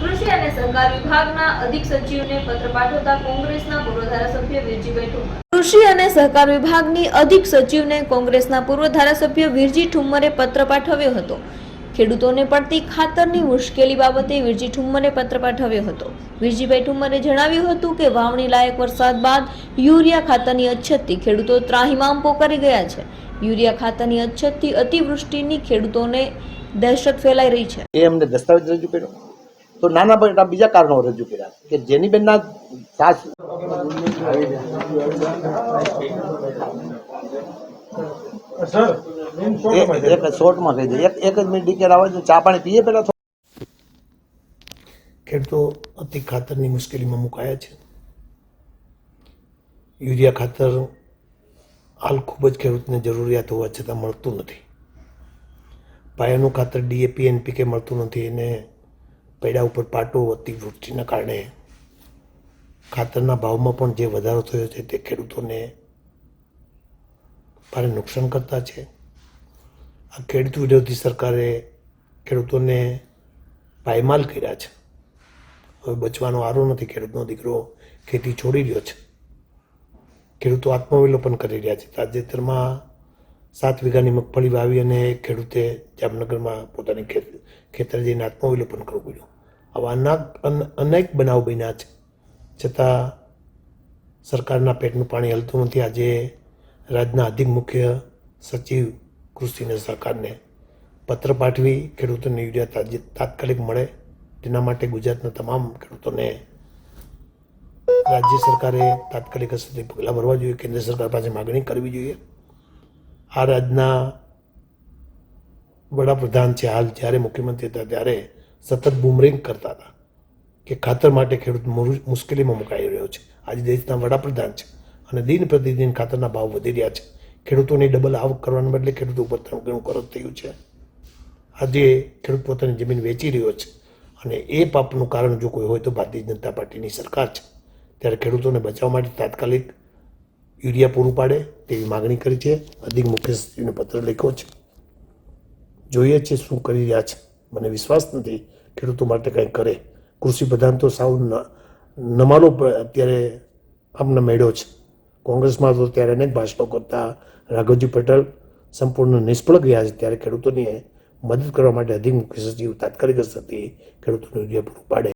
કૃષિ અને સહકાર વિભાગના અધિક સચિવને પત્ર પાઠવતા કોંગ્રેસના પૂર્વ ધારાસભ્ય વીરજીભાઈ ઠુમર કૃષિ અને સહકાર વિભાગની અધિક સચિવને કોંગ્રેસના પૂર્વ ધારાસભ્ય વીરજી ઠુમ્મરે પત્ર પાઠવ્યો હતો. ખેડૂતોને પડતી ખાતરની મુશ્કેલી બાબતે વીરજી ઠુમ્મરે પત્ર પાઠવ્યો હતો. વીરજીભાઈ ઠુમ્મરે જણાવ્યું હતું કે વાવણી લાયક વરસાદ બાદ યુરિયા ખાતરની અછતથી ખેડૂતો ત્રાહિમામ પોકારી ગયા છે. યુરિયા ખાતરની અછતથી અતિવૃષ્ટિની ખેડૂતોને દહેશત ફેલાઈ રહી છે. એ અમને દસ્તાવેજ રજૂ કર્યો. તો નાના મોટા બીજા કારણો રજૂ કર્યા કે જેની બેનના સાસ એક શોર્ટમાં કહી દે. એક એક જ મિનિટ ડીકેર આવે છે ચા પાણી પીએ પેલા ખેડૂતો અતિ ખાતરની મુશ્કેલીમાં મુકાયા છે. યુરિયા ખાતર હાલ ખૂબ જ ખેડૂતને જરૂરિયાત હોવા છતાં મળતું નથી. પાયાનું ખાતર ડીએપી એનપીકે મળતું નથી અને પૈડા ઉપર પાટો અતિવૃષ્ટિના કારણે. ખાતરના ભાવમાં પણ જે વધારો થયો છે તે ખેડૂતોને ભારે નુકસાન કરતા છે. આ ખેડૂત વિરોધી સરકારે ખેડૂતોને પાયમાલ કર્યા છે. હવે બચવાનો આરો નથી ખેડૂતનો દીકરો ખેતી છોડી રહ્યો છે. ખેડૂતો આત્મવિલોપન કરી રહ્યા છે. તાજેતરમાં સાત વીઘાની મગફળી વાવી અને ખેડૂતે જામનગરમાં પોતાની ખેત ખેતર જઈને આત્મવિલોપન કરવું પડ્યું. આવા અનાક અનેક બનાવ બન્યા છે. છતાં સરકારના પેટનું પાણી હલતું નથી. આજે રાજ્યના અધિક મુખ્ય સચિવ કૃષિને સરકારને પત્ર પાઠવી ખેડૂતોને યુરિયા તાત્કાલિક મળે. તેના માટે ગુજરાતના તમામ ખેડૂતોને રાજ્ય સરકારે તાત્કાલિક અસરથી પગલાં ભરવા જોઈએ. કેન્દ્ર સરકાર પાસે માગણી કરવી જોઈએ. આ રાજના વડાપ્રધાન છે હાલ જ્યારે મુખ્યમંત્રી હતા ત્યારે સતત બુમરિંગ કરતા હતા કે ખાતર માટે ખેડૂત મુશ્કેલીમાં મુકાઈ રહ્યો છે. આજે દેશના વડાપ્રધાન છે અને દિન પ્રતિદિન ખાતરના ભાવ વધી રહ્યા છે. ખેડૂતોની ડબલ આવક કરવાને બદલે ખેડૂતો ઉપર ત્રણ ગણું કરજ થયું છે. આજે ખેડૂત પોતાની જમીન વેચી રહ્યો છે અને એ પાપનું કારણ જો કોઈ હોય તો ભારતીય જનતા પાર્ટીની સરકાર છે. ત્યારે ખેડૂતોને બચાવવા માટે તાત્કાલિક યુરિયા પૂરું પાડે તેવી માગણી કરી છે. અધિક મુખ્ય સચિવને પત્ર લખ્યો છે. જોઈએ છે શું કરી રહ્યા છે. મને વિશ્વાસ નથી ખેડૂતો માટે કંઈ કરે. કૃષિ પ્રધાન તો સાવ નમાલો અત્યારે આમને મેળ્યો છે. કોંગ્રેસમાં તો ત્યારે અનેક ભાષણો કરતા રાઘવજી પટેલ સંપૂર્ણ નિષ્ફળ ગયા છે. ત્યારે ખેડૂતોની મદદ કરવા માટે અધિક મુખ્ય સચિવ તાત્કાલિક અસરથી ખેડૂતોને યુરિયા પૂરું પાડે.